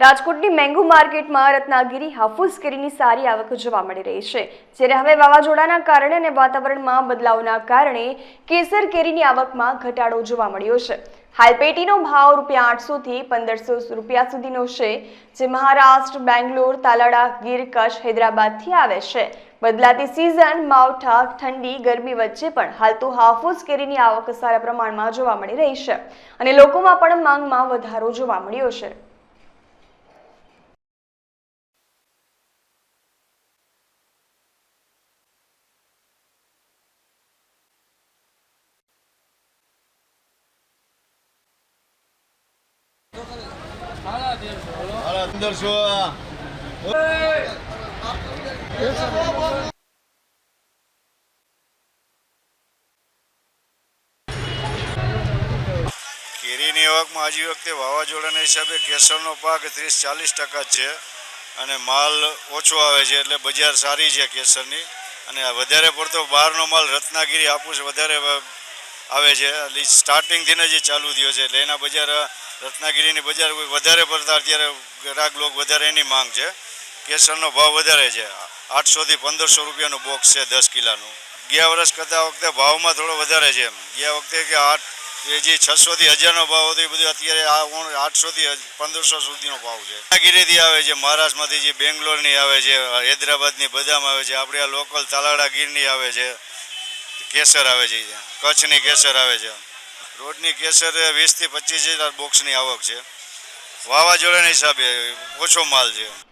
રાજકોટની મેંગુ માર્કેટમાં રત્નાગીરી હાફૂસ કેરીની સારી આવક જોવા મળી રહી છે, જ્યારે હવે વાવાઝોડાના કારણે અને વાતાવરણમાં બદલાવના કારણે કેસર કેરીની આવકમાં ઘટાડો જોવા મળ્યો છે. હાલ પેટીનો ભાવ રૂપિયા આઠસોથી પંદરસો રૂપિયા સુધીનો છે, જે મહારાષ્ટ્ર, બેંગ્લોર તાલાડા ગીર કચ્છ હૈદરાબાદથી આવે છે. બદલાતી સિઝન માવઠા, ઠંડી, ગરમી વચ્ચે પણ હાલ તો હાફૂસ કેરીની આવક સારા પ્રમાણમાં જોવા મળી રહી છે અને લોકોમાં પણ માંગમાં વધારો જોવા મળ્યો છે. પંદરસો કેરીની આવકમાં આજી વખતે વાવાઝોડાના હિસાબે કેસરનો પાક ત્રીસ ચાલીસ ટકા છે અને માલ ઓછો આવે છે એટલે બજાર સારી છે કેસરની. અને વધારે પડતો બહારનો માલ રત્નાગીરી આપુસ વધારે આવે છે. એટલે સ્ટાર્ટિંગથી જ ચાલુ થયો છે. એટલે બજાર રત્નાગીરીની બજાર વધારે પડતા અત્યારે ગ્રાહક લોકો વધારે એની માંગ છે. કેસરનો ભાવ વધારે છે. આઠસોથી પંદરસો રૂપિયાનું બોક્સ છે દસ કિલાનું. ગયા વર્ષ કરતાં વખતે ભાવમાં થોડો વધારે છે એમ. ગયા વખતે કે આઠ એ જે છસોથી હજારનો ભાવ હતો એ બધું અત્યારે આ આઠસોથી પંદરસો સુધીનો ભાવ છે. રત્નાગીરીથી આવે છે, મહારાષ્ટ્રમાંથી જે બેંગ્લોરની આવે છે, હૈદરાબાદની બદામ આવે છે, આપણે આ લોકલ તાલાડા ગીરની આવે છે. કેસર આવે છે, કચ્છની કેસર આવે છે. રોડની કેસર વીસથી પચીસ હજાર બોક્સની આવક છે. વાવાઝોડાના હિસાબે ઓછો માલ છે.